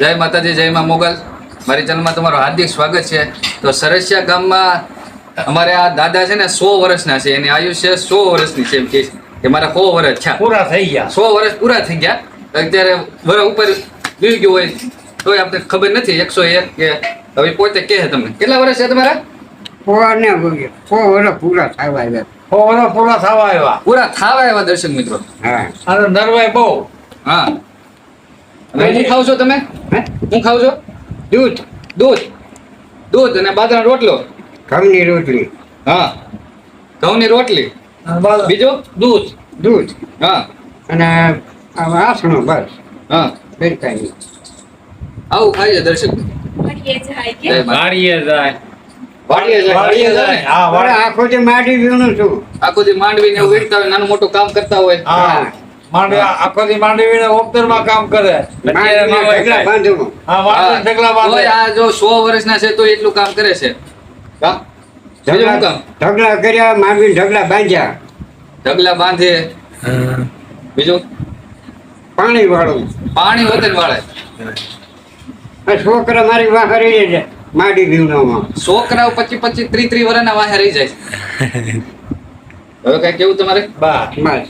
જય માતાજી જય માં મોગલ. મારી ચેનલમાં તમારું હાર્દિક સ્વાગત છે. તો સરસિયા ગામમાં અમારે આ દાદા છે ને સો વર્ષના છે. એની આયુષ્ય સો વર્ષની છે એમ કે છે. કે મારા સો વર્ષ છે પૂરા થઈ ગયા. સો વર્ષ પૂરા થઈ ગયા. અત્યારે વર ઉપર વી ગયું હોય. તોય આપણે ખબર નથી એકસો એક કે હવે પોતે કહે તમને. કેટલા વર્ષ છે તમારા? પૂરા થવા આવ્યા. પૂરા થવા આવ્યા. પૂરા થાવા એવા દર્શક મિત્રો. હા. અને બહુ. હા. શું ખાવ છો તમે? હે? હું ખાવ છો દૂધ દૂધ દૂધ અને બાજરાનો રોટલો. ઘઉંની રોટલી. હા. ઘઉંની રોટલી. બીજો. દૂધ. દૂધ. હા. અને આ વાસણો બસ. હા. બીજું કાંઈ આવું ખાઈ છે દર્શક. મળીએ જાય જય જાય. જાય. જાય. આખો જે માંડવી છું. આખો જે માંડવીને એવું હોય નાનું મોટું કામ કરતા હોય. હા. માંડવી આખો દી માંડવીને ઓપતરમાં કામ કરે. માંડવી આ જો સો વર્ષના છે તો એટલું કામ કરે છે. હા. બીજું ઢગલા ઢગલા કર્યા માંડવી ઢગલા બાંધ્યા. ઢગલા બાંધે. બીજું? પાણી વાળું. પાણી વતન વાળે. છોકરા મારી વાહ રહી છે માડી વીણવામાં. છોકરાઓ પચીસ પચીસ ત્રી ત્રીસ વર્ષના વાહે રહી જાય હવે કઈ કેવું તમારે? બા બસ.